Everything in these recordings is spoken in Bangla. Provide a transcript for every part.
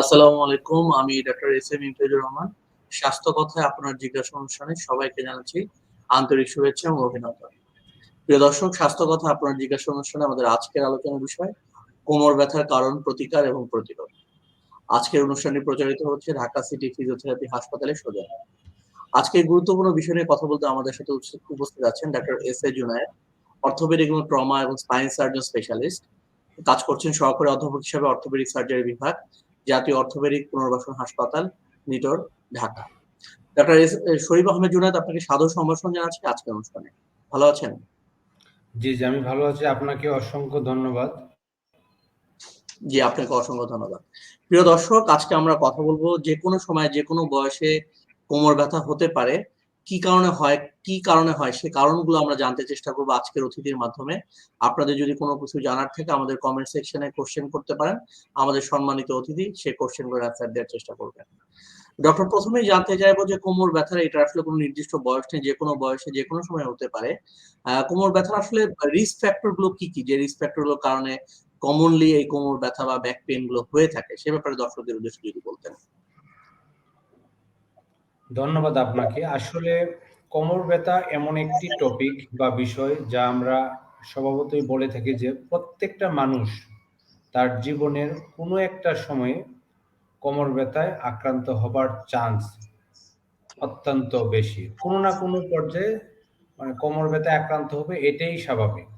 আসসালামু আলাইকুম, আমি doctor S M Imtajur Rahman. স্বাস্থ্য কথায় আপনার জিজ্ঞাসা অনুষ্ঠানে সবাইকে জানাচ্ছি আন্তরিক শুভেচ্ছা এবং অভিনন্দন। প্রিয় দর্শক, স্বাস্থ্য কথা আপনার জিজ্ঞাসা অনুষ্ঠানে আমাদের আজকের আলোচনার বিষয়, কোমর ব্যথার কারণ, প্রতিকার এবং প্রতিরোধ। আজকের অনুষ্ঠানটি প্রচারিত হচ্ছে ঢাকা সিটি ফিজিওথেরাপি হাসপাতালে সোজা। আজকে গুরুত্বপূর্ণ বিষয় নিয়ে কথা বলতে আমাদের সাথে উপস্থিত আছেন doctor S A Junayed orthopaedic এবং ট্রমা এবং স্পাইন সার্জন স্পেশালিস্ট। কাজ করছেন সহকারী অধ্যাপক হিসেবে অর্থোপেডিক সার্জারি বিভাগ। জাতীয় অর্থোপেডিক পুনর্বাসন হাসপাতাল নিটোর ঢাকা। ডাক্তার শরীফ আহমেদ জুনায়দ আপনাকে সাদর সম্ভাষণ জানাচ্ছি আজকের অনুষ্ঠানে। ভালো আছেন? জি জি আমি ভালো আছি। আপনাকে অসংখ্য ধন্যবাদ। জি আপনাকে অসংখ্য ধন্যবাদ। প্রিয় দর্শক আজকে আমরা কথা বলব যে কোনো সময় যে কোনো বয়সে কোমর ব্যথা হতে পারে কি কারণে হয়, কি কারণে হয়, সে কারণগুলো আমরা জানতে চেষ্টা করব আজকের অতিথির মাধ্যমে। আপনাদের যদি কোনো কিছু জানার থাকে, আমাদের কমেন্ট সেকশনে কোশ্চেন করতে পারেন। আমাদের সম্মানিত অতিথি, সে কোশ্চেন করে অ্যান্সার দেওয়ার চেষ্টা করবেন। ডক্টর প্রথমেই জানতে চাইব যে কোমর ব্যথার এটা আসলে কোনো নির্দিষ্ট বয়স নেই, যে কোনো বয়সে, যে কোনো সময় হতে পারে। কোমর ব্যথার আসলে রিস্ক ফ্যাক্টরগুলো কি কি? যে রিস্ক ফ্যাক্টরগুলোর কারণে কমনলি এই কোমর ব্যথা বা ব্যাক পেনগুলো হয়ে থাকে, সে ব্যাপারে দর্শকদের উদ্দেশ্যে যদি বলতেন। ধন্যবাদ আপনাকে। আসলে কোমর ব্যথা এমন একটি টপিক বা বিষয় যা আমরা স্বভাবতই বলে থাকি যে প্রত্যেকটা মানুষ তার জীবনের কোনো একটা সময়ে কোমর ব্যথায় আক্রান্ত হবার চান্স অত্যন্ত বেশি। কোনো না কোনো পর্যায়ে মানে কোমর ব্যথায় আক্রান্ত হবে এটাই স্বাভাবিক।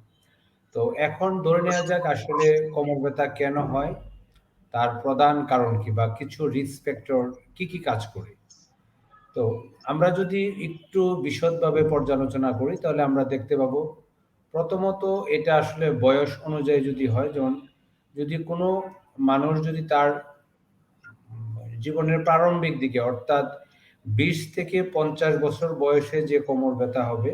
তো এখন ধরে নেওয়া যাক আসলে কোমর ব্যথা কেন হয়, তার প্রধান কারণ কি বা কিছু রিস্ক ফ্যাক্টর কি কি কাজ করে। তো আমরা যদি একটু বিশদভাবে পর্যালোচনা করি, তাহলে আমরা দেখতে পাবো, প্রথমত এটা আসলে বয়স অনুযায়ী যদি হয়, যেমন যদি কোনো মানুষ যদি তার জীবনের প্রারম্ভিক দিকে, অর্থাৎ বিশ থেকে পঞ্চাশ বছর বয়সে যে কোমর ব্যথা হবে,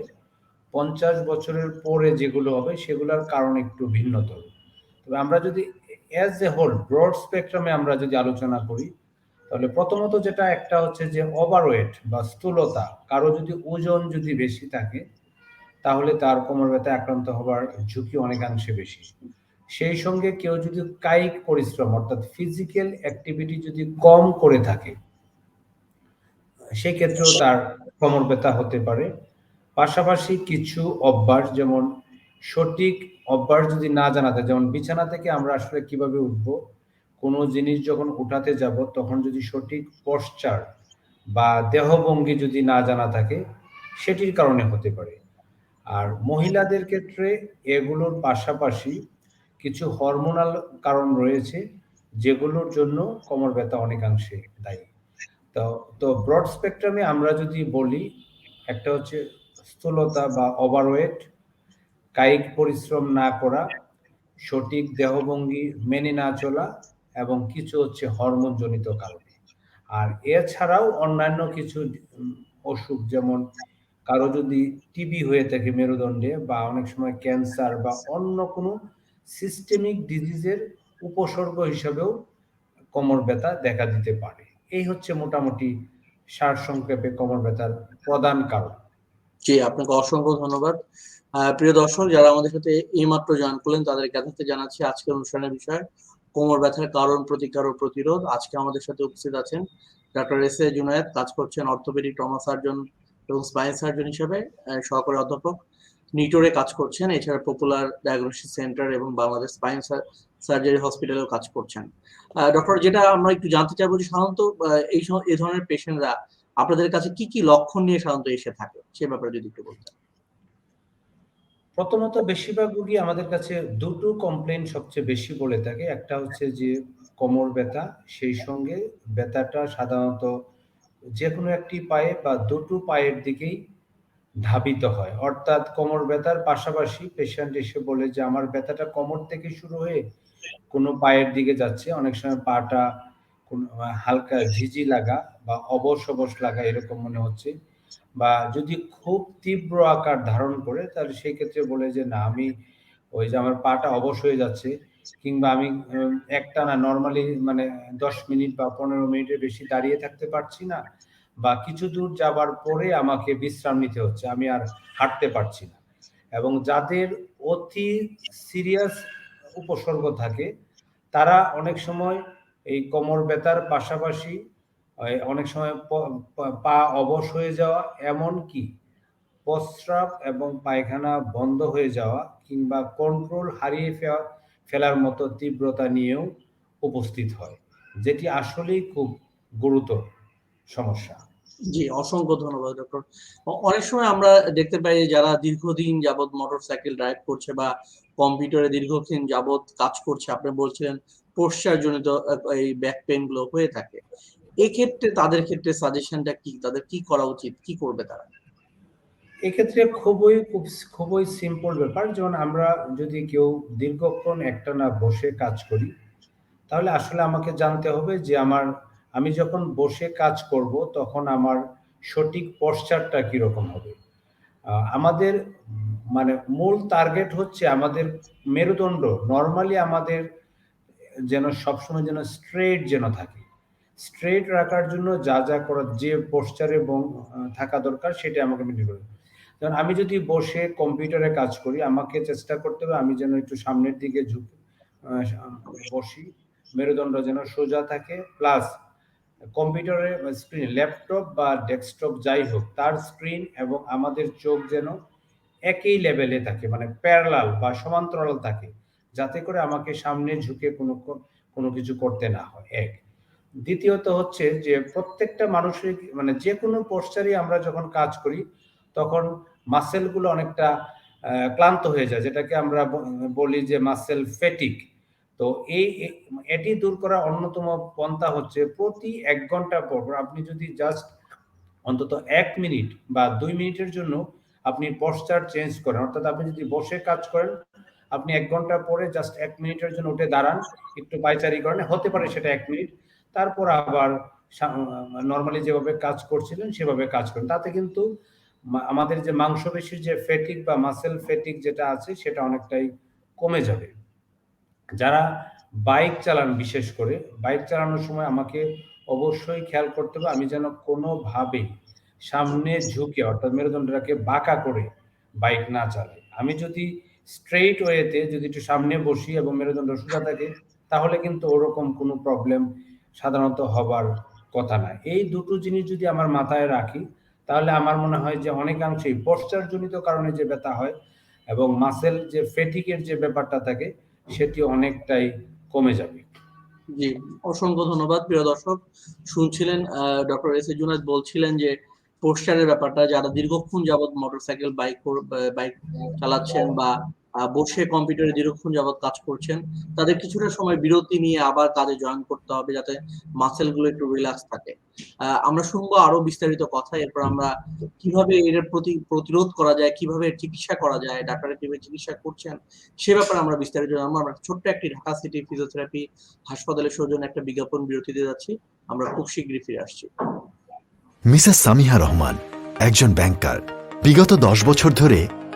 পঞ্চাশ বছরের পরে যেগুলো হবে, সেগুলোর কারণ একটু ভিন্নতর। তবে আমরা যদি অ্যাজ এ হোল ব্রড স্পেকট্রামে আমরা যদি আলোচনা করি তাহলে প্রথমত যেটা একটা হচ্ছে যে ওভারওয়েট বা স্থূলতা, কারও যদি ওজন যদি বেশি থাকে, তাহলে তার কোমর ব্যথা আক্রান্ত হবার ঝুঁকি অনেকাংশে বেশি। সেই সঙ্গে কেউ যদি কায়িক পরিশ্রম, অর্থাৎ ফিজিক্যাল অ্যাক্টিভিটি যদি কম করে থাকে, সেক্ষেত্রেও তার কোমর ব্যথা হতে পারে। পাশাপাশি কিছু অভ্যাস, যেমন সঠিক অভ্যাস যদি না জানাতে, যেমন বিছানা থেকে আমরা আসলে কীভাবে উঠবো কোনো জিনিস যখন উঠাতে যাব, তখন যদি সঠিক পশ্চার বা দেহভঙ্গি যদি না জানা থাকে, সেটির কারণে হতে পারে। আর মহিলাদের ক্ষেত্রে এগুলোর পাশাপাশি কিছু হরমোনাল কারণ রয়েছে, যেগুলোর জন্য কোমর ব্যথা অনেকাংশে দায়ী। তো তো ব্রড স্পেকট্রামে আমরা যদি বলি, একটা হচ্ছে স্থূলতা বা ওভারওয়েট কায়িক পরিশ্রম না করা, সঠিক দেহভঙ্গি মেনে না চলা এবং কিছু হচ্ছে হরমোনজনিত কারণে। আর এছাড়াও অন্যান্য কিছু অসুখ যেমন কারও যদি টিবি হয়ে থাকে মেরুদণ্ডে বা অনেক সময় ক্যান্সার বা অন্য কোনো সিস্টেমিক ডিজিজের উপসর্গ হিসাবেও কোমর ব্যথা দেখা দিতে পারে। এই হচ্ছে মোটামুটি সার সংক্ষেপে কোমর ব্যথার প্রধান কারণ। জি, আপনাকে অসংখ্য ধন্যবাদ। প্রিয় দর্শক, যারা আমাদের সাথে এইমাত্র জয়েন করলেন তাদের কাছে জানাচ্ছি আজকের অনুষ্ঠানের বিষয়। কোমর ব্যথার কারণ প্রতিকার ও প্রতিরোধ আজকে আমাদের সাথে উপস্থিত আছেন ডক্টর এস এ জুনায়েদ, কাজ করছেন অর্থোপেডিক ট্রমা সার্জন এবং স্পাইন সার্জন হিসেবে সহকারী অধ্যাপক। নিটোরে কাজ করছেন, এছাড়া পপুলার ডায়াগনোস্টিক সেন্টার এবং বাংলাদেশ স্পাইন সার্জারি হসপিটালেও কাজ করছেন। ডক্টর, যেটা আমরা একটু জানতে চাইব যে সাধারণত এই এই ধরনের পেশেন্টরা আপনাদের কাছে কি কি লক্ষণ নিয়ে সাধারণত এসে থাকে? সে ব্যাপারে যদি একটু বলতেন। প্রথমত বেশিরভাগ রুগী আমাদের কাছে দুটো কমপ্লেন সবচেয়ে বেশি বলে থাকে। একটা হচ্ছে যে, কোমর ব্যথা, সেই সঙ্গে ব্যথাটা সাধারণত যে কোনো একটি পায়ে বা দুটো পায়ের দিকেই ধাবিত হয়। অর্থাৎ কোমর ব্যথার পাশাপাশি পেশেন্ট এসে বলে যে, আমার ব্যথাটা কোমর থেকে শুরু হয়ে কোনো পায়ের দিকে যাচ্ছে। অনেক সময় পাটা হালকা ঝিঝি লাগা বা অবশ অবশ লাগা এরকম মনে হচ্ছে। বা যদি খুব তীব্র আকার ধারণ করে, তাহলে সেই ক্ষেত্রে বলে যে, না, আমি ওই যে আমার পাটা অবশ হয়ে যাচ্ছে। কিংবা আমি একটা না নর্মালি মানে দশ মিনিট বা পনেরো মিনিটের বেশি দাঁড়িয়ে থাকতে পারছি না বা কিছু দূর যাবার পরে আমাকে বিশ্রাম নিতে হচ্ছে, আমি আর হাঁটতে পারছি না। এবং যাদের অতি সিরিয়াস উপসর্গ থাকে, তারা অনেক সময় এই কোমর ব্যথার পাশাপাশি অনেক সময় প- অবশ হয়ে যাওয়া এমন কি প্রস্রাব এবং পায়খানা বন্ধ হয়ে যাওয়া কিংবা কন্ট্রোল হারিয়ে ফেলা ফেলার মতো তীব্রতা নিয়েও উপস্থিত হয়, যেটি আসলেই খুব গুরুতর সমস্যা। জি, অসংখ্য ধন্যবাদ ডক্টর অনেক সময় আমরা দেখতে পাই যারা দীর্ঘদিন যাবত মোটরসাইকেল ড্রাইভ করছে বা কম্পিউটারে দীর্ঘদিন যাবত কাজ করছে, আপনি বলছিলেন পোস্টার জনিত এই ব্যাক পেনগুলো হয়ে থাকে। এক্ষেত্রে তাদের ক্ষেত্রে সাজেশনটা কি? তাদের কি করা উচিত? কি করবে তারা? এক্ষেত্রে খুবই খুবই সিম্পল ব্যাপার। যেমন আমরা যদি কেউ দীর্ঘক্ষণ একটা না বসে কাজ করি, তাহলে আসলে আমাকে জানতে হবে যে আমার, আমি যখন বসে কাজ করব, তখন আমার সঠিক পশ্চারটা কীরকম হবে? আমাদের মানে মূল টার্গেট হচ্ছে আমাদের মেরুদণ্ড। নর্মালি আমাদের যেন সবসময় যেন স্ট্রেট যেন থাকে। স্ট্রেট রাখার জন্য যা যা করার যে পোস্টার থাকা দরকার সেটা আমাকে মেনটেন করতে হবে। যেমন আমি যদি বসে কম্পিউটারে কাজ করি, আমাকে চেষ্টা করতে হবে আমি যেন একটু সামনের দিকে ঝুঁকে বসি, মেরুদণ্ড যেন সোজা থাকে প্লাস কম্পিউটারের স্ক্রিন ল্যাপটপ বা ডেস্কটপ যাই হোক, তার স্ক্রিন এবং আমাদের চোখ যেন একই লেভেলে থাকে মানে প্যারালাল বা সমান্তরাল থাকে, যাতে করে আমাকে সামনে ঝুঁকে কোনো কোনো কিছু করতে না হয়, এক দ্বিতীয়ত হচ্ছে যে প্রত্যেকটা মানুষের মানে যে কোনো পোস্টারই আমরা যখন কাজ করি, তখন মাসেলগুলো অনেকটা ক্লান্ত হয়ে যায়। যেটাকে আমরা বলি যে মাসেল ফেটিক তো এই, এটি দূর করার অন্যতম পন্থা হচ্ছে প্রতি এক ঘণ্টা পর পর আপনি যদি জাস্ট অন্তত এক মিনিট বা দুই মিনিটের জন্য আপনি পশ্চার চেঞ্জ করেন, অর্থাৎ আপনি যদি বসে কাজ করেন, আপনি এক ঘণ্টা পরে জাস্ট এক মিনিটের জন্য উঠে দাঁড়ান, একটু পায়চারি করেন, হতে পারে সেটা এক মিনিট তারপর আবার নর্মালি যেভাবে কাজ করছিলেন, সেভাবে কাজ করেন। তাতে কিন্তু আমাদের যে মাংসপেশির যে ফেটিক বা মাসেল ফেটিক যেটা আছে, সেটা অনেকটাই কমে যাবে। যারা বাইক চালান বিশেষ করে বাইক চালানোর সময় আমাকে অবশ্যই খেয়াল করতে হবে, আমি যেন কোনোভাবে সামনে ঝুঁকে, অর্থাৎ মেরুদণ্ডটাকে বাঁকা করে বাইক না চালাই। আমি যদি স্ট্রেইট ওয়েতে যদি একটু সামনে বসি এবং মেরুদণ্ড সোজা থাকে, তাহলে কিন্তু ওরকম কোনো প্রবলেম সাধারণত হবার কথা না। এই দুটো জিনিস যদি আমার মাথায় রাখি, তাহলে আমার মনে হয় যে অনেকাংশেই পশ্চার জনিত কারণে যে ব্যথা হয় এবং মাসেল যে ফেটিকের যে ব্যাপারটা থাকে, সেটি অনেকটাই কমে যাবে। জি, অসংখ্য ধন্যবাদ প্রিয় দর্শক। শুনছিলেন ডক্টর এস এ জুনাদ বলছিলেন যে পোস্টারের ব্যাপারটা, যারা দীর্ঘক্ষণ যাবত মোটরসাইকেল বাইক বাইক চালাচ্ছেন বা বসে কম্পিউটারে দীর্ঘক্ষণ যাবত কাজ করছেন। তাদের কিছুটা সময় বিরতি নিয়ে আবার কাজে জয়েন করতে হবে যাতে মাসেলগুলো একটু রিল্যাক্স থাকে। আমরা শুনব আরও বিস্তারিত কথা, এরপর আমরা কীভাবে এর প্রতি প্রতিরোধ করা যায়, কীভাবে চিকিৎসা করা যায়, ডাক্তারের কীভাবে চিকিৎসা করছেন, সে ব্যাপারে আমরা বিস্তারিত জানব। আমরা ছোট্ট একটি ঢাকা সিটি ফিজিওথেরাপি হাসপাতালের সৌজন্য একটা বিজ্ঞাপন বিরতিতে যাচ্ছি। আমরা খুব শীঘ্রই ফিরে আসছি। মিসেস সামিহা রহমান, একজন ব্যাংকার বিগত দশ বছর ধরে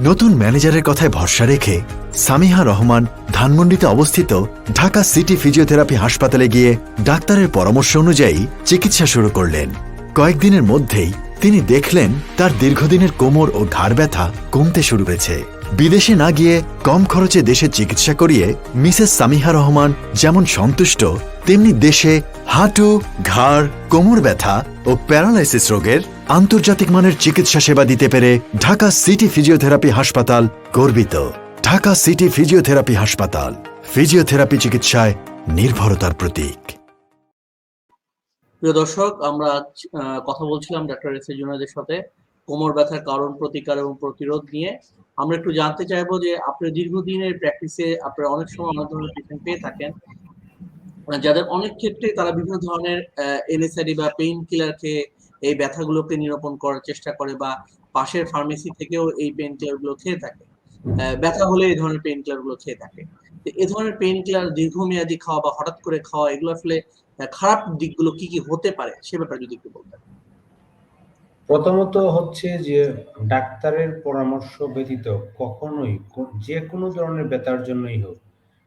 নতুন ম্যানেজারের কথায় ভরসা রেখে সামিহা রহমান ধানমন্ডিতে অবস্থিত ঢাকা সিটি ফিজিওথেরাপি হাসপাতালে গিয়ে ডাক্তারের পরামর্শ অনুযায়ী চিকিৎসা শুরু করলেন। কয়েকদিনের মধ্যেই তিনি দেখলেন তার দীর্ঘদিনের কোমর ও ঘাড় ব্যথা কমতে শুরু করেছে। বিদেশে না গিয়ে কম খরচে দেশে চিকিৎসা করিয়ে মিসেস সামিহা রহমান যেমন সন্তুষ্ট তেমনি দেশে হাঁটু ঘাড় কোমর ব্যথা ও প্যারালাইসিস রোগের আন্তর্জাতিক মানের চিকিৎসা সেবা দিতে পেরে ঢাকা সিটি ফিজিওথেরাপি হাসপাতাল গর্বিত। ঢাকা সিটি ফিজিওথেরাপি হাসপাতাল ফিজিওথেরাপি চিকিৎসায় নির্ভরতার প্রতীক। প্রিয় দর্শক আমরা আজ, কথা বলছিলাম ডাক্তার এস জুনাদের সাথে। কোমর ব্যথার কারণ প্রতিকার এবং প্রতিরোধ নিয়ে। আমরা একটু জানতে চাইব যে আপনি দীর্ঘদিনের প্র্যাকটিসে আপনারা অনেক সময় অনেক ধরনের পেশেন্ট পেয়ে থাকেন। যাদের অনেক ক্ষেত্রে তারা বিভিন্ন ধরনের এনএসআইডি বা পেইন কিলার খেয়ে এই ব্যথাগুলোকে নিরূপণ করার চেষ্টা করে বা পাশের ফার্মেসি থেকেও এই পেইন কিলারগুলো খেয়ে থাকে। ব্যথা হলে এই ধরনের পেইন কিলারগুলো খেয়ে থাকে। এ ধরনের পেইন কিলার দীর্ঘমেয়াদী খাওয়া বা হঠাৎ করে খাওয়া, এগুলো আসলে খারাপ দিকগুলো কি কি হতে পারে সে ব্যাপারে যদি একটু বলতেন। প্রথমত হচ্ছে যে ডাক্তারের পরামর্শ ব্যতীত কখনোই যে কোনো ধরনের ব্যথার জন্যই হোক,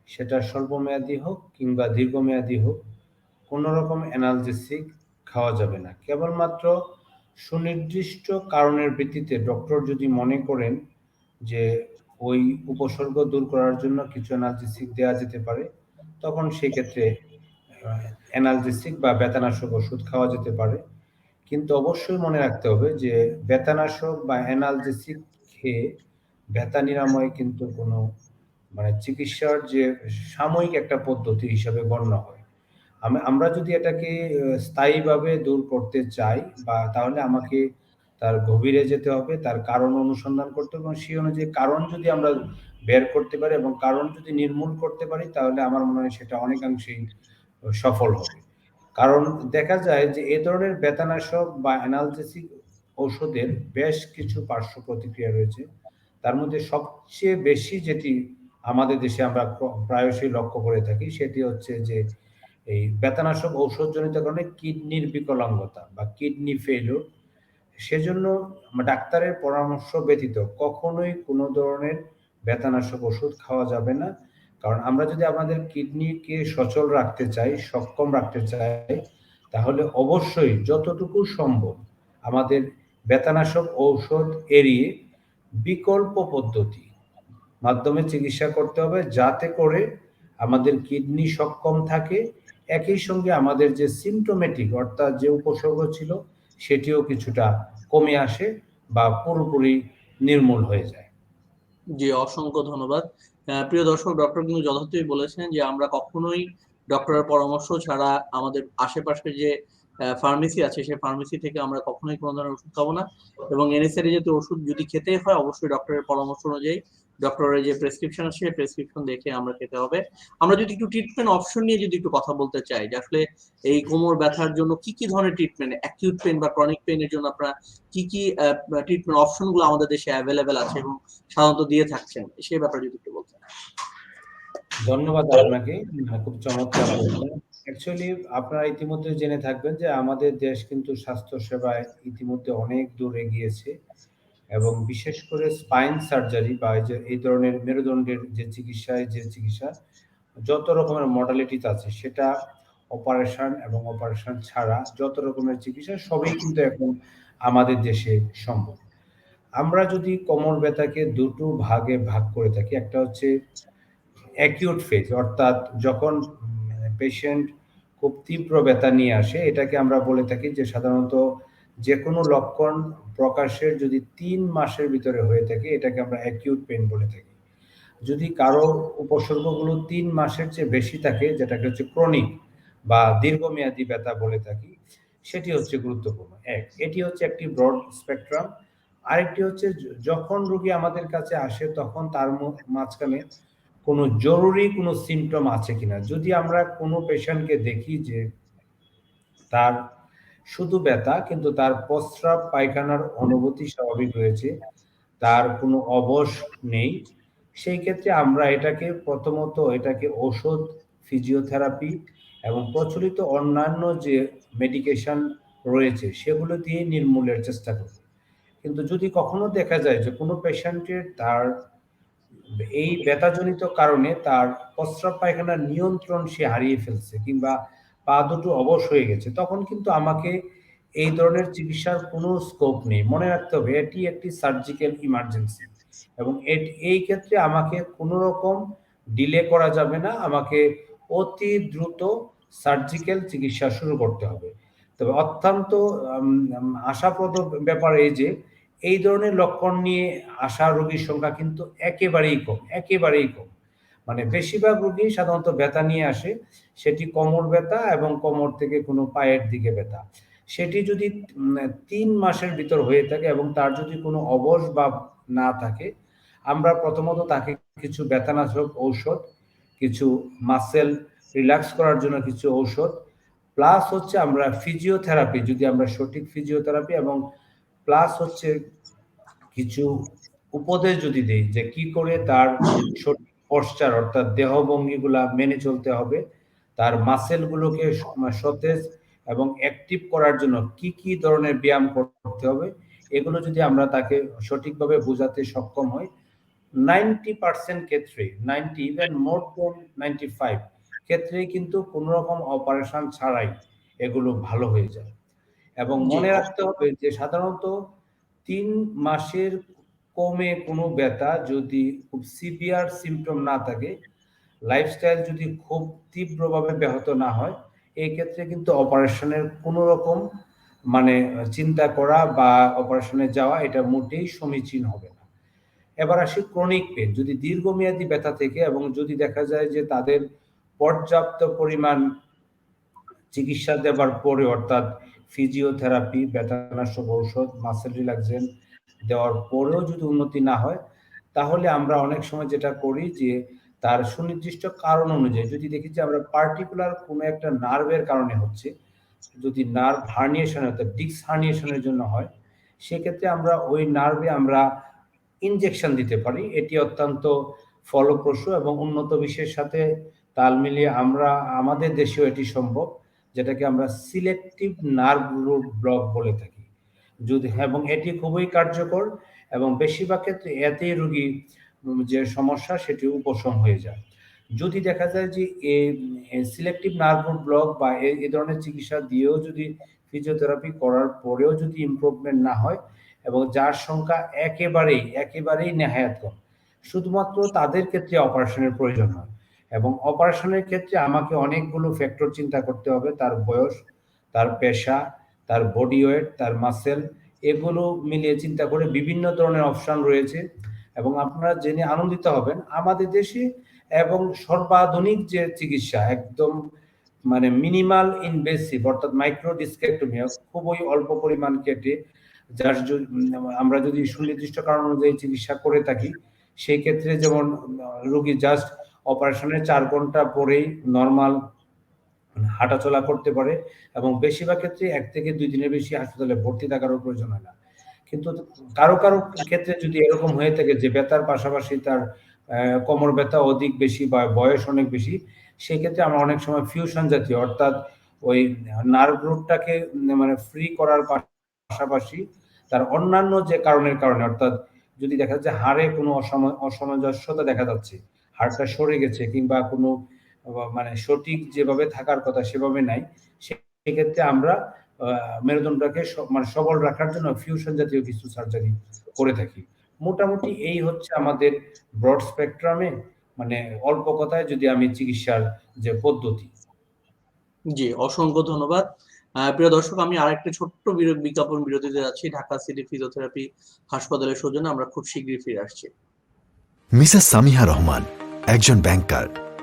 সেটা স্বল্পমেয়াদী হোক কিংবা দীর্ঘমেয়াদী হোক, কোনো রকম অ্যানালজেসিক খাওয়া যাবে না। কেবলমাত্র সুনির্দিষ্ট কারণের ভিত্তিতে ডক্টর যদি মনে করেন যে ওই উপসর্গ দূর করার জন্য কিছু অ্যানালজেসিক দেওয়া যেতে পারে, তখন সেক্ষেত্রে অ্যানালজেসিক বা ব্যথানাশক ওষুধ খাওয়া যেতে পারে। কিন্তু অবশ্যই মনে রাখতে হবে যে ব্যথানাশক বা অ্যানালজেসিক খেয়ে ব্যথা নিরাময় কিন্তু কোনো মানে চিকিৎসার যে সাময়িক একটা পদ্ধতি হিসাবে গণ্য হয়। আমি, আমরা যদি এটাকে স্থায়ীভাবে দূর করতে চাই বা তাহলে আমাকে তার গভীরে যেতে হবে, তার কারণ অনুসন্ধান করতে হবে এবং সেই অনুযায়ী কারণ যদি আমরা বের করতে পারি এবং কারণ যদি নির্মূল করতে পারি, তাহলে আমার মনে হয় সেটা অনেকাংশেই সফল হবে। কারণ দেখা যায় যে এ ধরনের বেতানাশক বা অ্যানালজেসিক ঔষধের বেশ কিছু পার্শ্ব প্রতিক্রিয়া রয়েছে। তার মধ্যে সবচেয়ে বেশি যেটি আমাদের দেশে আমরা প্রায়শই লক্ষ্য করে থাকি, সেটি হচ্ছে যে এই বেতানাশক ঔষধজনিত কারণে কিডনির বিকলাঙ্গতা বা কিডনি ফেলিওর সেজন্য ডাক্তারের পরামর্শ ব্যতীত কখনোই কোনো ধরনের বেতানাশক ওষুধ খাওয়া যাবে না। কারণ আমরা যদি আমাদের কিডনিকে সচল রাখতে চাই, সক্ষম রাখতে চাই, তাহলে অবশ্যই যতটুকু সম্ভব আমাদের বেতানাশক ঔষধ এড়িয়ে বিকল্প পদ্ধতি, মাধ্যমে চিকিৎসা করতে হবে যাতে করে আমাদের কিডনি সক্ষম থাকে। একই সঙ্গে আমাদের যে সিমটোমেটিক অর্থাৎ যে উপসর্গ ছিল, সেটিও কিছুটা কমে আসে বা পুরোপুরি নির্মূল হয়ে যায়। জি, অসংখ্য ধন্যবাদ। প্রিয় দর্শক, ডক্টর কিন্তু যথার্থই বলেছেন যে আমরা কখনোই ডক্টরের পরামর্শ ছাড়া আমাদের আশেপাশে যে ফার্মেসি আছে, সেই ফার্মেসি থেকে আমরা কখনোই কোনো ধরনের ওষুধ খাব না। এবং এনএসআর যেহেতু ওষুধ যদি খেতেই হয়, অবশ্যই ডক্টরের পরামর্শ অনুযায়ী ডক্টরের যে প্রেসক্রিপশন আছে, সেই প্রেসক্রিপশন দেখে আমরা খেতে হবে। আমরা যদি একটু ট্রিটমেন্ট অপশন নিয়ে যদি একটু কথা বলতে চাই, যে আসলে এই কোমর ব্যথার জন্য কি কি ধরনের ট্রিটমেন্ট অ্যাকিউট পেন বা ক্রনিক পেনের জন্য আপনারা কি কি ট্রিটমেন্ট অপশনগুলো আমাদের দেশে অ্যাভেলেবেল আছে এবং সাধারণত দিয়ে থাকছেন সেই ব্যাপারে যদি একটু বলতেন ধন্যবাদ আপনাকে খুব চমৎকার অ্যাকচুয়ালি আপনারা ইতিমধ্যে জেনে থাকবেন যে আমাদের দেশ কিন্তু স্বাস্থ্য সেবায় ইতিমধ্যে অনেক দূর এগিয়েছে। এবং বিশেষ করে স্পাইন সার্জারি বা এই যে, এই ধরনের মেরুদণ্ডের যে চিকিৎসায় যে চিকিৎসা, যত রকমের মডালিটিস আছে, সেটা অপারেশন এবং অপারেশন ছাড়া যত রকমের চিকিৎসা, সবই কিন্তু এখন আমাদের দেশে সম্ভব। আমরা যদি কোমর ব্যথাকে দুটো ভাগে ভাগ করে থাকি, একটা হচ্ছে অ্যাকিউট ফেজ অর্থাৎ যখন পেশেন্ট খুব তীব্র ব্যথা নিয়ে আসে, এটাকে আমরা বলে থাকি যে সাধারণত যে কোনো লক্ষণ প্রকাশের যদি তিন মাসের ভিতরে হয়ে থাকে, এটাকে আমরা অ্যাকিউট পেন বলে থাকি। যদি কারও উপসর্গগুলো তিন মাসের চেয়ে বেশি থাকে, যেটাকে হচ্ছে ক্রনিক বা দীর্ঘমেয়াদী ব্যথা বলে থাকি, সেটি হচ্ছে গুরুত্বপূর্ণ। এক, এটি হচ্ছে একটি ব্রড স্পেকট্রাম আরেকটি হচ্ছে যখন রোগী আমাদের কাছে আসে, তখন তার মাঝখানে কোনো জরুরি কোনো সিমটম আছে কিনা। যদি আমরা কোনো পেশেন্টকে দেখি যে তার শুধু ব্যথা, কিন্তু তার প্রস্রাব পায়খানার অনুভূতি স্বাভাবিক রয়েছে তার কোনো অবশ নেই। সেই ক্ষেত্রে আমরা এটাকে প্রথমত এটাকে ওষুধ ফিজিওথেরাপি এবং প্রচলিত অন্যান্য যে মেডিকেশন রয়েছে, সেগুলো দিয়ে নির্মূলের চেষ্টা করি কিন্তু যদি কখনো দেখা যায় যে কোনো পেশেন্টের তার এই ব্যথাজনিত কারণে তার প্রস্রাব পায়খানার নিয়ন্ত্রণ সে হারিয়ে ফেলছে কিংবা পা দুটো অবশ হয়ে গেছে, তখন কিন্তু আমাকে এই ধরনের চিকিৎসার কোনো স্কোপ নেই। মনে রাখতে হবে, এটি একটি সার্জিক্যাল ইমার্জেন্সি এবং এই ক্ষেত্রে আমাকে কোনো রকম ডিলে করা যাবে না, আমাকে অতি দ্রুত সার্জিক্যাল চিকিৎসা শুরু করতে হবে। তবে অত্যন্ত আশাপ্রদ ব্যাপার এই যে, এই ধরনের লক্ষণ নিয়ে আসা রোগীর সংখ্যা কিন্তু একেবারেই কম একেবারেই কম। মানে বেশিরভাগ রোগী সাধারণত ব্যথা নিয়ে আসে। সেটি কোমর ব্যথা এবং কোমর থেকে কোনো পায়ের দিকে ব্যথা। সেটি যদি তিন মাসের ভিতর হয়ে থাকে এবং তার যদি কোনো অবশ বা না থাকে, আমরা প্রথমত তাকে কিছু ব্যথানাশক ঔষধ, কিছু মাসেল রিল্যাক্স করার জন্য কিছু ঔষধ প্লাস হচ্ছে আমরা ফিজিওথেরাপি যদি আমরা সঠিক ফিজিওথেরাপি এবং প্লাস হচ্ছে কিছু উপদেশ যদি দেই যে কি করে তার সঠিক পশ্চার অর্থাৎ দেহভঙ্গিগুলা মেনে চলতে হবে। তার মাসেলগুলোকে সতেজ এবং অ্যাক্টিভ করার জন্য কি কি ধরনের ব্যায়াম করতে হবে এগুলো যদি আমরা তাকে সঠিকভাবে বোঝাতে সক্ষম হই নাইনটি পার্সেন্ট ক্ষেত্রে ninety even more then ninety five ক্ষেত্রেই কিন্তু কোনো রকম অপারেশন ছাড়াই এগুলো ভালো হয়ে যায়। এবং মনে রাখতে হবে যে সাধারণত তিন মাসের কমে কোনো ব্যথা যদি খুব সিভিয়ার সিমটম না থাকে লাইফস্টাইল যদি খুব তীব্রভাবে ব্যাহত না হয়, এই ক্ষেত্রে কিন্তু অপারেশনের কোনো রকম মানে চিন্তা করা বা অপারেশনে যাওয়া এটা মোটেই সমীচীন হবে না। এবার আসি ক্রনিক পেন যদি দীর্ঘমেয়াদী ব্যথা থেকে এবং যদি দেখা যায় যে তাদের পর্যাপ্ত পরিমাণ চিকিৎসা দেওয়ার পরে অর্থাৎ ফিজিওথেরাপি ব্যথানাশক ঔষধ মাসেল রিল্যাক্সেন দেওয়ার পরেও যদি উন্নতি না হয়, তাহলে আমরা অনেক সময় যেটা করি যে, তার সুনির্দিষ্ট কারণ অনুযায়ী, যদি দেখি যে আমরা পার্টিকুলার কোনো একটা নার্ভের কারণে হচ্ছে, যদি নার্ভ হার্নিয়েশন অর্থাৎ ডিক্স হার্নিয়েশনের জন্য হয়, সেক্ষেত্রে আমরা ওই নার্ভে আমরা ইনজেকশন দিতে পারি। এটি অত্যন্ত ফলপ্রসূ এবং উন্নত বিশ্বের সাথে তাল মিলিয়ে আমরা, আমাদের দেশেও এটি সম্ভব, যেটাকে আমরা সিলেক্টিভ নার্ভ রুট ব্লক বলে থাকি। যদি এবং এটি খুবই কার্যকর এবং বেশিরভাগ ক্ষেত্রে এতেই রোগী যে সমস্যা সেটি উপশম হয়ে যায়। যদি দেখা যায় যে সিলেক্টিভ নার্ভ রুট ব্লক বা এ ধরনের চিকিৎসা দিয়েও যদি ফিজিওথেরাপি করার পরেও যদি ইমপ্রুভমেন্ট না হয় এবং যার সংখ্যা একেবারেই একেবারেই নেহায়াত কম, শুধুমাত্র তাদের ক্ষেত্রে অপারেশনের প্রয়োজন হয়। এবং অপারেশনের ক্ষেত্রে আমাকে অনেকগুলো ফ্যাক্টর চিন্তা করতে হবে, তার বয়স, তার পেশা তার বডি ওয়েট তার মাসেল এগুলো মিলিয়ে চিন্তা করে বিভিন্ন ধরনের অপশন রয়েছে। এবং আপনারা জেনে আনন্দিত হবেন, আমাদের দেশে এবং সর্বাধুনিক যে চিকিৎসা, একদম মানে মিনিমাল ইনভেসিভ অর্থাৎ মাইক্রো ডিসকেক্টমি খুবই অল্প পরিমাণ কেটে, যার আমরা যদি সুনির্দিষ্ট কারণ অনুযায়ী চিকিৎসা করে থাকি, সেই ক্ষেত্রে যেমন রোগী জাস্ট অপারেশনের চার ঘণ্টা পরেই নর্মাল হাঁটাচলা করতে পারে এবং বেশিরভাগ ক্ষেত্রে এক থেকে দুই দিনের বেশি হাসপাতালে ভর্তি থাকারও প্রয়োজন হয় না। কিন্তু কারও কারও ক্ষেত্রে যদি এরকম হয়ে থাকে যে ব্যথার পাশাপাশি তার কোমর ব্যথা অধিক বেশি বা বয়স অনেক বেশি সেই ক্ষেত্রে আমরা অনেক সময় ফিউশন জাতীয় অর্থাৎ ওই নার্ভ রুটটাকে মানে ফ্রি করার পাশাপাশি তার অন্যান্য যে কারণের কারণে অর্থাৎ যদি দেখা যাচ্ছে হাড়ে কোনো অসম- অসামঞ্জস্যতা দেখা যাচ্ছে, হাড়টা সরে গেছে কিংবা কোনো মানে সঠিক যেভাবে থাকার কথা সেভাবে নাই। সেক্ষেত্রে আমরা আহ, মেরুদণ্ডটাকে মানে সবল রাখার জন্য ফিউশন জাতীয় কিছু সার্জারি করে থাকি। মোটামুটি এই হচ্ছে আমাদের ব্রড স্পেকট্রামে মানে অল্প কথায় যদি আমি চিকিৎসার যে পদ্ধতি। জি অসংখ্য ধন্যবাদ। আহ, প্রিয় দর্শক আমি আরেকটি ছোট্ট বিজ্ঞাপন বিরতিতে যাচ্ছি। ঢাকা সিটি ফিজিওথেরাপি হাসপাতালের সৌজন্যে আমরা খুব শীঘ্রই ফিরে আসছি। মিসেস সামিহা রহমান একজন ব্যাংকার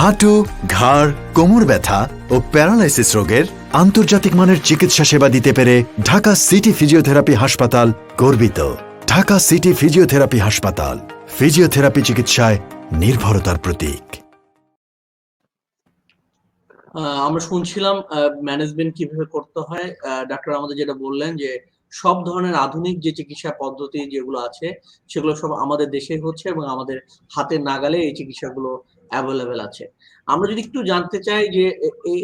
হাঁটু, ঘাড়, কোমর ব্যথা ও প্যারালাইসিস রোগের আন্তর্জাতিক মানের চিকিৎসা সেবা দিতে পেরে ঢাকা সিটি ফিজিওথেরাপি হাসপাতাল গর্বিত। ঢাকা সিটি ফিজিওথেরাপি হাসপাতাল, ফিজিওথেরাপি চিকিৎসায় নির্ভরতার প্রতীক। আমরা শুনছিলাম ম্যানেজমেন্ট কীভাবে করতে হয়। ডাক্তার আমাদের যেটা বললেন যে, সব ধরনের আধুনিক যে চিকিৎসা পদ্ধতি যেগুলো আছে, সেগুলো সব আমাদের দেশে হচ্ছে এবং আমাদের হাতে নাগালে এই চিকিৎসাগুলো অ্যাভেলেবেল আছে। আমরা যদি একটু জানতে চাই যে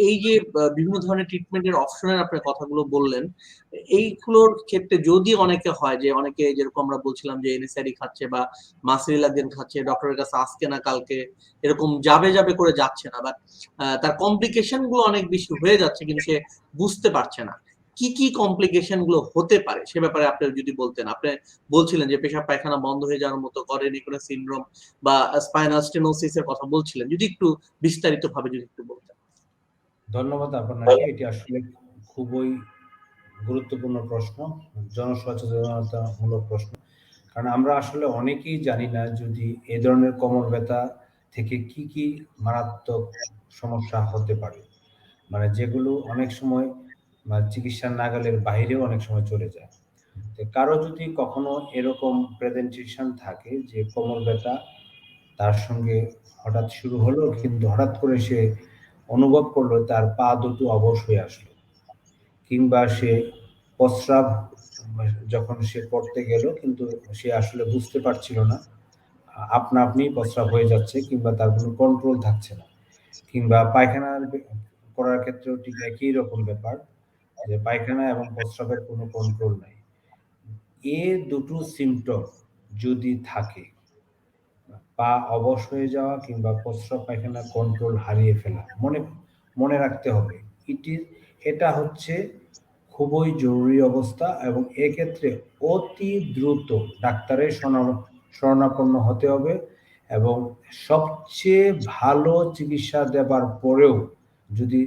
এই যে বিভিন্ন ধরনের ট্রিটমেন্টের অপশনের আপনার কথাগুলো বললেন, এইগুলোর ক্ষেত্রে যদি অনেকে হয় যে, অনেকে যেরকম আমরা বলছিলাম যে এনএসআইডি খাচ্ছে বা মাসিলাদিন খাচ্ছে ডক্টরের কাছে আজকে না কালকে, এরকম যাবে যাবে করে যাচ্ছে না বা তার কমপ্লিকেশনগুলো অনেক বেশি হয়ে যাচ্ছে, কিন্তু সে বুঝতে পারছে না। কি কি কমপ্লিকেশনগুলো হতে পারে? সে ব্যাপারে আপনি যদি বলতেন। আপনি বলছিলেন যে পেশাব পায়খানা বন্ধ হয়ে যাওয়ার মতো করেনি কোনো সিনড্রোম বা স্পাইনাল স্টেনোসিস এর কথা বলছিলেন। যদি একটু বিস্তারিত ভাবে যদি একটু বলতেন। ধন্যবাদ আপনাকে। এটি আসলে খুবই গুরুত্বপূর্ণ প্রশ্ন জনসচেতনতামূলক প্রশ্ন। কারণ আমরা আসলে অনেকেই জানি না যদি এ ধরনের কোমর ব্যথা থেকে কি কি মারাত্মক সমস্যা হতে পারে। মানে যেগুলো অনেক সময় চিকিৎসার নাগালের বাইরেও অনেক সময় চলে যায়। তো কারও যদি কখনো এরকম প্রেজেন্টেশন থাকে যে কোমর ব্যথা, তার সঙ্গে হঠাৎ শুরু হলো কিন্তু হঠাৎ করে সে অনুভব করল তার পা দুটো অবশ হয়ে আসলো কিংবা সে প্রস্রাব যখন সে পড়তে গেল কিন্তু সে আসলে বুঝতে পারছিল না, আপনা আপনি প্রস্রাব হয়ে যাচ্ছে কিংবা তার কোনো কন্ট্রোল থাকছে না কিংবা পায়খানা করার ক্ষেত্রেও ঠিক একই রকম ব্যাপার। যে পায়খানা এবং প্রস্রাবের কোনো কন্ট্রোল নাই। এ দুটো সিমটম যদি থাকে, পা অবশ হয়ে যাওয়া কিংবা প্রস্রাব পায়খানা কন্ট্রোল হারিয়ে ফেলা, মনে মনে রাখতে হবে। ইটি এটা হচ্ছে খুবই জরুরি অবস্থা এবং এক্ষেত্রে অতি দ্রুত ডাক্তারের শরণাপন্ন হতে হবে এবং সবচেয়ে ভালো চিকিৎসা দেবার পরেও যদি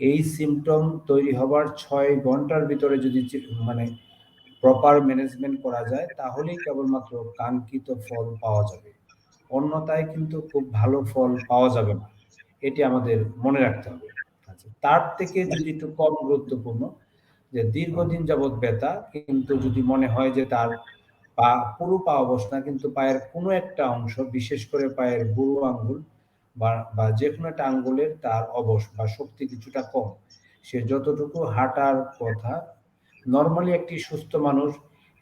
এই সিমটম তৈরি হবার ছয় ঘণ্টার ভিতরে যদি মানে প্রপার ম্যানেজমেন্ট করা যায়, তাহলেই কেবলমাত্র কাঙ্ক্ষিত ফল পাওয়া যাবে। অন্যতায় কিন্তু খুব ভালো ফল পাওয়া যাবে না। এটি আমাদের মনে রাখতে হবে। আচ্ছা তার থেকে যদি একটু কম গুরুত্বপূর্ণ, যে দীর্ঘদিন যাবৎ ব্যথা, কিন্তু যদি মনে হয় যে তার পা, পুরো পা অবস্থা, কিন্তু পায়ের কোনো একটা অংশ, বিশেষ করে পায়ের বুড়ো আঙ্গুল বা যে কোনো একটা আঙ্গুলের তার অবশ বা শক্তি কিছুটা কম, সে যতটুকু হাঁটার কথা নর্মালি একটি সুস্থ মানুষ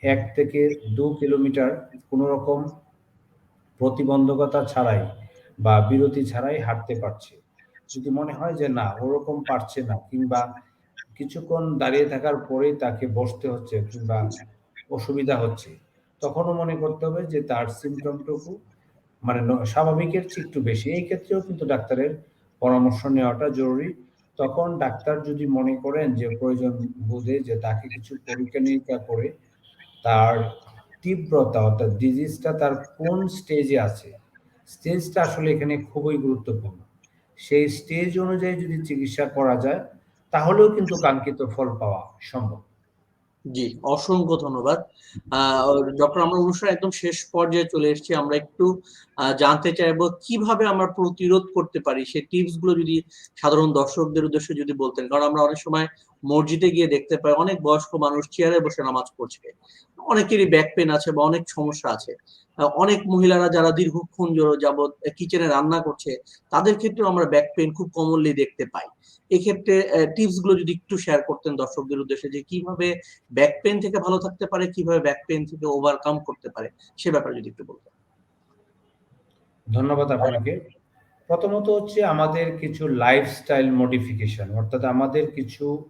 এক থেকে দু কিলোমিটার কোনো রকম প্রতিবন্ধকতা ছাড়াই বা বিরতি ছাড়াই হাঁটতে পারছে। যদি মনে হয় যে না, ওরকম পারছে না কিংবা কিছুক্ষণ দাঁড়িয়ে থাকার পরেই তাকে বসতে হচ্ছে কিংবা অসুবিধা হচ্ছে, তখনও মনে করতে হবে যে তার সিমটমটুকু মানে স্বাভাবিকের চেয়ে একটু বেশি। এই ক্ষেত্রেও কিন্তু ডাক্তারের পরামর্শ নেওয়াটা জরুরি। তখন ডাক্তার যদি মনে করেন যে প্রয়োজন বোধে যে তাকে কিছু পরীক্ষা নিরীক্ষা করে তার তীব্রতা অর্থাৎ ডিজিজটা তার কোন স্টেজে আছে স্টেজটা আসলে এখানে খুবই গুরুত্বপূর্ণ। সেই স্টেজ অনুযায়ী যদি চিকিৎসা করা যায়, তাহলেও কিন্তু কাঙ্ক্ষিত ফল পাওয়া সম্ভব। জি, অসংখ্য ধন্যবাদ। ডক্টর আমরা অনুষ্ঠান একদম শেষ পর্যায়ে চলে এসেছি, আমরা একটু জানতে চাইব কীভাবে আমরা প্রতিরোধ করতে পারি? সেই টিপসগুলো যদি সাধারণ দর্শকদের উদ্দেশ্যে যদি বলতেন, কারণ আমরা অনেক সময় মসজিদে গিয়ে দেখতে পাই, অনেক বয়স্ক মানুষ চেয়ারে বসে নামাজ পড়ছে। অনেকেরই ব্যাক পেন আছে বা অনেক সমস্যা আছে। অনেক মহিলারা যারা দীর্ঘক্ষণ যাবত কিচেনে রান্না করছে, তাদের ক্ষেত্রেও আমরা ব্যাক পেন খুব কমনলি দেখতে পাই। এক্ষেত্রে টিপসগুলো যদি একটু শেয়ার করতেন দর্শকদের উদ্দেশ্যে যে কীভাবে ব্যাক পেন থেকে ভালো থাকতে পারে, কীভাবে ব্যাক পেন থেকে ওভারকাম করতে পারে, সে ব্যাপারে যদি একটু বলতেন। ধন্যবাদ আপনাকে। প্রথমত হচ্ছে আমাদের কিছু লাইফস্টাইল মডিফিকেশন অর্থাৎ আমাদের কিছু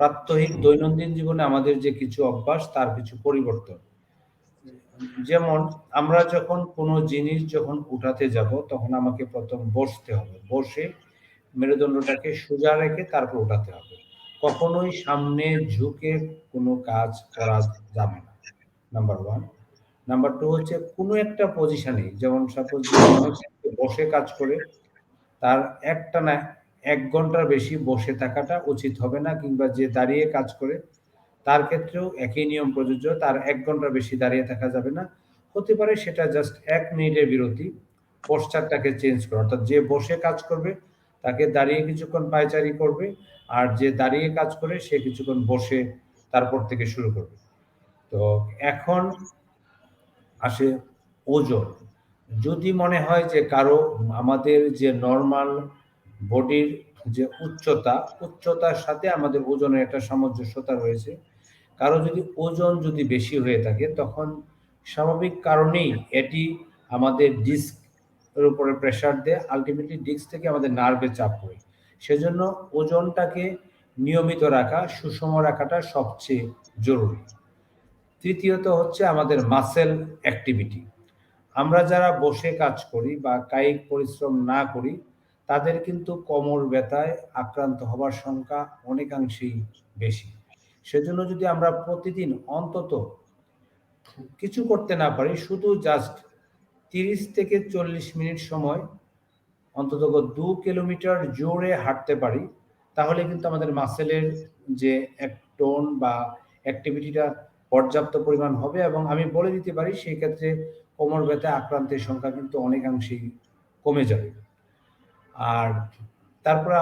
প্রাত্যহিক দৈনন্দিন জীবনে আমাদের যে কিছু অভ্যাস, তার কিছু পরিবর্তন। যেমন, আমরা যখন কোনো জিনিস যখন উঠাতে যাব, তখন আমাকে প্রথম বসতে হবে। বসে মেরুদণ্ডটাকে সোজা রেখে তারপর উঠাতে হবে। কখনোই সামনে ঝুঁকে কোনো কাজ করা যাবে না নাম্বার ওয়ান নাম্বার টু হচ্ছে কোনো একটা পজিশনে যেমন সাপোজ বসে কাজ করে, তার একটা না এক ঘণ্টার বেশি বসে থাকাটা উচিত হবে না, কিংবা যে দাঁড়িয়ে কাজ করে, তার ক্ষেত্রেও একই নিয়ম প্রযোজ্য, তার এক ঘণ্টার বেশি দাঁড়িয়ে থাকা যাবে না। হতে পারে সেটা জাস্ট এক মিনিটের বিরতি পোস্টারটাকে চেঞ্জ করা, অর্থাৎ যে বসে কাজ করবে তাকে দাঁড়িয়ে কিছুক্ষণ পায়চারি করবে, আর যে দাঁড়িয়ে কাজ করে সে কিছুক্ষণ বসে তারপর থেকে শুরু করবে। তো এখন আসে ওজন। যদি মনে হয় যে কারও আমাদের যে নর্মাল বডির যে উচ্চতা, উচ্চতার সাথে আমাদের ওজনের একটা সামঞ্জস্যতা রয়েছে। কারও যদি ওজন যদি বেশি হয়ে থাকে, তখন স্বাভাবিক কারণেই এটি আমাদের ডিস্ক এর উপরে প্রেসার দেয় আলটিমেটলি ডিস্ক থেকে আমাদের নার্ভে চাপ পড়ে। সেজন্য ওজনটাকে নিয়মিত রাখা, সুষম রাখাটা সবচেয়ে জরুরি। তৃতীয়ত হচ্ছে আমাদের মাসেল অ্যাক্টিভিটি আমরা যারা বসে কাজ করি বা কায়িক পরিশ্রম না করি, তাদের কিন্তু কোমর ব্যথায় আক্রান্ত হবার সংখ্যা অনেকাংশেই বেশি। সেজন্য যদি আমরা প্রতিদিন অন্তত কিছু করতে না পারি, শুধু জাস্ট তিরিশ থেকে চল্লিশ মিনিট সময়, অন্তত দু কিলোমিটার জোরে হাঁটতে পারি, তাহলে কিন্তু আমাদের মাসেলের যে এক টোন বা অ্যাক্টিভিটিটা পর্যাপ্ত পরিমাণ হবে এবং আমি বলে দিতে পারি সেই ক্ষেত্রে কোমর ব্যথা আক্রান্তের সংখ্যা কিন্তু অনেকাংশেই কমে যাবে। আর তারপরে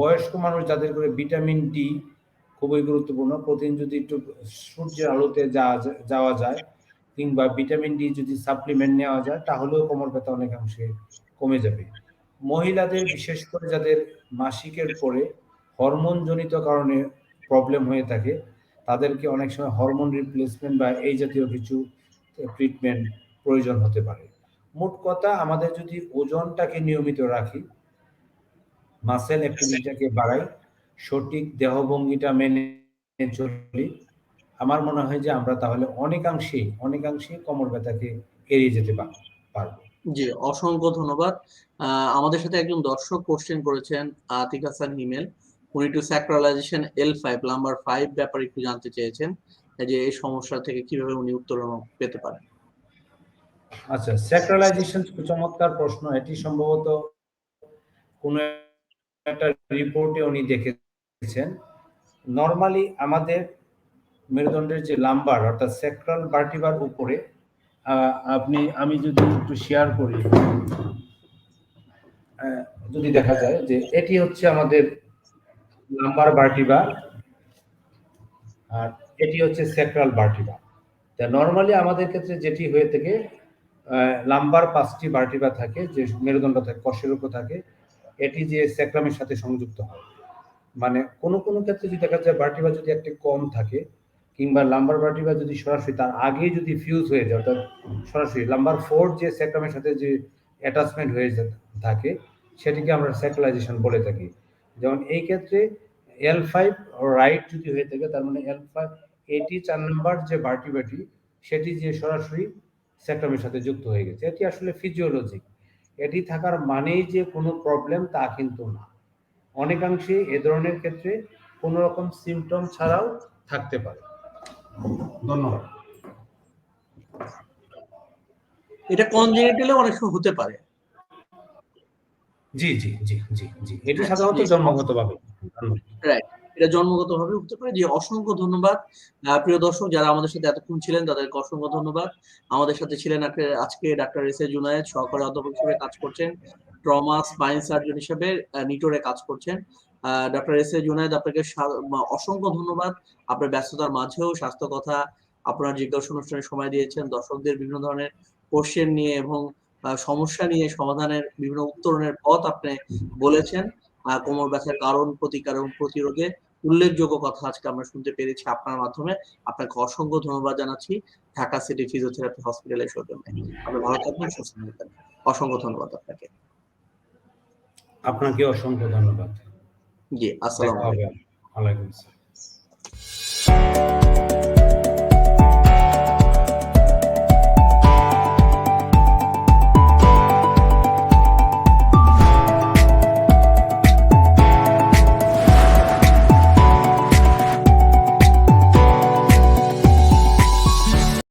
বয়স্ক মানুষ যাদের করে ভিটামিন ডি খুবই গুরুত্বপূর্ণ প্রতিদিন যদি একটু সূর্যের আলোতে যাওয়া যায় কিংবা ভিটামিন ডি যদি সাপ্লিমেন্ট নেওয়া যায়, তাহলেও কোমর ব্যথা অনেকাংশে কমে যাবে। মহিলাদের, বিশেষ করে যাদের মাসিকের পরে হরমোনজনিত কারণে প্রবলেম হয়ে থাকে, তাদেরকে অনেক সময় হরমোন রিপ্লেসমেন্ট বা এই জাতীয় কিছু ট্রিটমেন্ট প্রয়োজন হতে পারে। মোট কথা, আমাদের যদি ওজনটাকে নিয়মিত রাখি মাসেল অ্যাক্টিভিটিটাকে বাড়াই, সঠিক দেহভঙ্গিটা মেনে চলি আমার মনে হয় যে আমরা তাহলে অনেকাংশেই অনেকাংশেই কোমর ব্যথাকে এড়িয়ে যেতে পার- পারব। জি অসংখ্য ধন্যবাদ। আমাদের সাথে একজন দর্শক কোশ্চেন করেছেন আতিক হাসান হিমেল। উনি two sacralization L five number five ব্যাপারে একটু জানতে চেয়েছেন যে এই সমস্যা থেকে কীভাবে উনি উত্তরণ পেতে পারেন? আচ্ছা স্যাক্রালাইজেশন চমৎকার প্রশ্ন। এটি সম্ভবত কোন একটা রিপোর্টে উনি দেখেছেন। নর্মালি আমাদের মেরুদণ্ডের যে লাম্বার, অর্থাৎ স্যাক্রাল ভার্টিবার উপরে আপনি, আমি যদি একটু শেয়ার করি যদি দেখা যায় যে এটি হচ্ছে আমাদের লাম্বার ভার্টিবা আর এটি হচ্ছে স্যাক্রাল ভার্টিবা তা নর্মালি আমাদের ক্ষেত্রে যেটি হয়ে থাকে লাম্বার পাঁচটি ভার্টিবা থাকে, যে মেরুদণ্ড থাকে উপর থাকে, এটি যে স্যাক্রামের সাথে সংযুক্ত হয়। মানে কোনো কোনো ক্ষেত্রে যদি দেখা যায় ভার্টিবা যদি একটি কম থাকে কিংবা লাম্বার ভার্টিবা যদি সরাসরি তার আগেই যদি ফিউজ হয়ে যায়, অর্থাৎ সরাসরি লাম্বার ফোর যে স্যাক্রামের সাথে যে অ্যাটাচমেন্ট হয়ে থাকে, সেটিকে আমরা স্যাক্রালাইজেশন বলে থাকি। যেমন এই ক্ষেত্রে এল ফাইভ রাইট যদি হয়ে থাকে, তার মানে এল ফাইভ এটি চার নম্বর যে ভার্টিবাটি সেটি যে সরাসরি স্যাক্রামের সাথে যুক্ত হয়ে গেছে। এটি আসলে ফিজিওলজিক এটি থাকার মানেই যে কোনো প্রবলেম তা কিন্তু না। অনেকাংশে এ ধরনের ক্ষেত্রে কোনো রকম সিমটম ছাড়াও থাকতে পারে। ধন্যবাদ। এটা কনজেনিটালে অনেক সময় হতে পারে? জি জি জি জি জি। এটা সাধারণত জন্মগতভাবে। ধন্যবাদ। এটা জন্মগতভাবে হতে পারে। যে অসংখ্য ধন্যবাদ। প্রিয় দর্শক, যারা আমাদের সাথে এতক্ষণ ছিলেন, তাদেরকে অসংখ্য ধন্যবাদ। আমাদের সাথে ছিলেন আজকে- ডাক্তার এস এ জুনায়েদ, সহকারী অধ্যাপক হিসেবে কাজ করছেন। ট্রমা স্পাইন সার্জন হিসেবে নিটোরে কাজ করছেন। ডক্টর এস এ জুনায়েদ, আপনাকে অসংখ্য ধন্যবাদ। আপনার ব্যস্ততার মাঝেও স্বাস্থ্য কথা, আপনার জিজ্ঞাসা অনুষ্ঠানে সময় দিয়েছেন। দর্শকদের বিভিন্ন ধরনের কোশ্চেন নিয়ে এবং সমস্যা নিয়ে সমাধানের বিভিন্ন উত্তরণের পথ আপনি বলেছেন। কোমর ব্যথার কারণ, প্রতিকার এবং প্রতিরোধে উল্লেখযোগ্য কথা আজকে আমরা শুনতে পেরেছি আপনার মাধ্যমে। আপনাকে অসংখ্য ধন্যবাদ জানাচ্ছি ঢাকা সিটি ফিজিওথেরাপি হসপিটালের সৌজন্যে আপনি ভালো থাকবেন সুস্থ থাকবেন। অসংখ্য ধন্যবাদ আপনাকে। আপনাকে অসংখ্য ধন্যবাদ। জি আসসালামু আলাইকুম হবে। ওয়ালাইকুম আসসালাম।